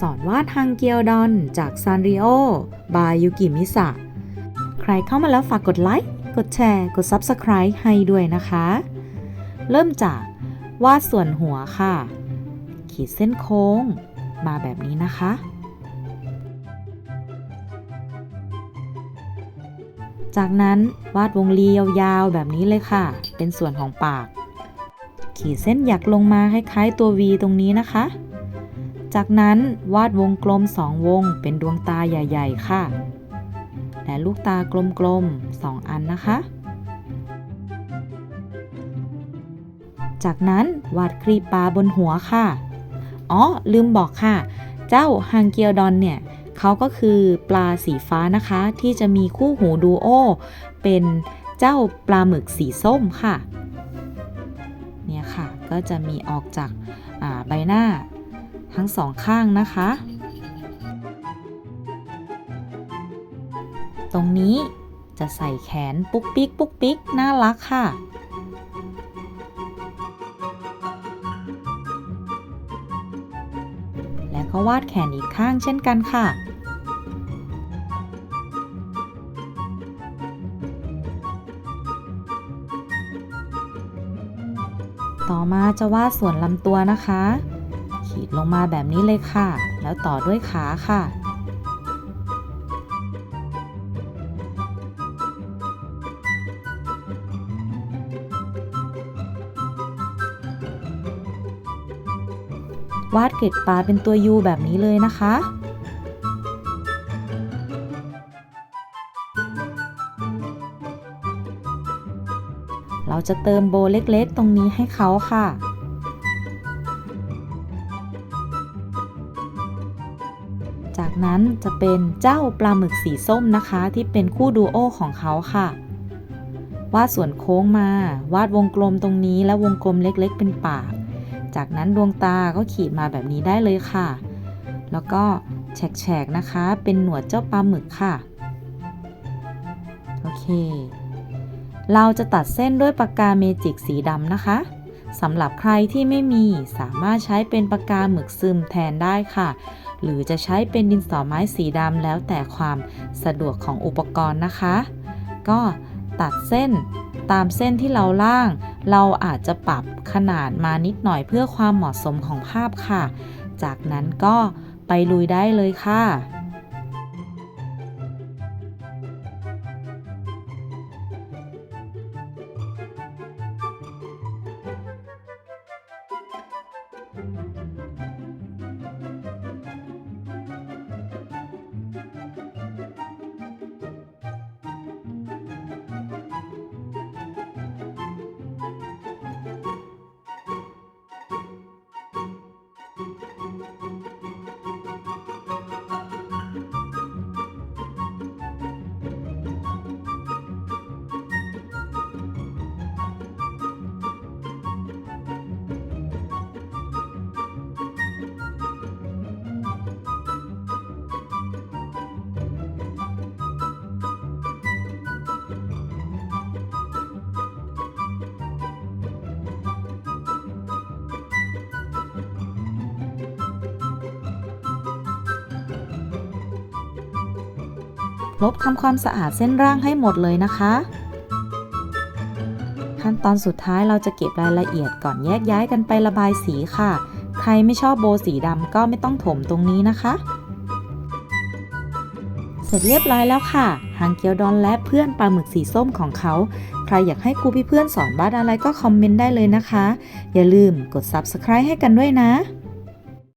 สอนวาดฮังเกียวดอนจากซานริโอบายยุกิมิสะใครเข้ามาแล้วฝากกดไลค์ กดแชร์ กด Subscribe ให้ด้วยนะคะ เริ่มจากวาดส่วนหัวค่ะ ขีดเส้นโค้ง มาแบบนี้นะคะ จากนั้นวาดวงรียาวๆแบบนี้เลยค่ะ เป็นส่วนของปาก ขีดเส้นหยักลงมาคล้ายๆตัว V ตรงนี้นะคะ จากนั้นวาดวงกลมสองวงเป็นดวงตาใหญ่ๆ ค่ะ และลูกตากลมๆสองอันนะคะ จากนั้นวาดครีบปลาบนหัวค่ะ อ๋อ ลืมบอกค่ะ เจ้าฮังเกียวดอนเนี่ยเขาก็คือปลาสีฟ้านะคะ ที่จะมีคู่หูดูโอ เป็นเจ้าปลาหมึกสีส้มค่ะ เนี่ยค่ะก็จะมีออกจากใบหน้า ทั้งสองข้างนะคะ ตรงนี้จะใส่แขนปุ๊กปิ๊กปุ๊กปิ๊กน่ารักค่ะ แล้วก็วาดแขนอีกข้างเช่นกันค่ะต่อมาจะวาดส่วนลำตัวนะคะ ขีดลงมาแบบนี้เลยค่ะ แล้วต่อด้วยขาค่ะ วาดเกล็ดปลาเป็นตัวยูแบบนี้เลยนะคะเราจะเติมโบเล็กๆ ตรงนี้ให้เขาค่ะ จากนั้นจะเป็นเจ้าปลาหมึกสีส้มนะคะ ที่เป็นคู่ดูโอของเขาค่ะ วาดส่วนโค้งมา วาดวงกลมตรงนี้และวงกลมเล็กๆ เป็นปาก จากนั้นดวงตาก็ขีดมาแบบนี้ได้เลยค่ะ แล้วก็แฉกๆนะคะ เป็นหนวดเจ้าปลาหมึกค่ะ โอเค เราจะตัดเส้นด้วยปากกาเมจิกสีดำนะคะสำหรับใครที่ไม่มีสามารถใช้เป็นปากกาหมึกซึมแทนได้ค่ะ หรือจะใช้เป็นดินสอไม้สีดำแล้วแต่ความสะดวกของอุปกรณ์นะคะ ก็ตัดเส้นตามเส้นที่เราล่าง เราอาจจะปรับขนาดมานิดหน่อยเพื่อความเหมาะสมของภาพค่ะ จากนั้นก็ไปลุยได้เลยค่ะ ลบทำความสะอาดเส้นร่างให้หมดเลยนะคะ ขั้นตอนสุดท้ายเราจะเก็บรายละเอียดก่อนแยกย้ายกันไประบายสีค่ะ ใครไม่ชอบโบสีดำก็ไม่ต้องถมตรงนี้นะคะ เสร็จเรียบร้อยแล้วค่ะ หางเกียวดอนและเพื่อนปลาหมึกสีส้มของเขา ใครอยากให้ครูพี่เพื่อนสอนวาดอะไรก็คอมเมนต์ได้เลยนะคะ อย่าลืมกด subscribe ให้กันด้วยนะ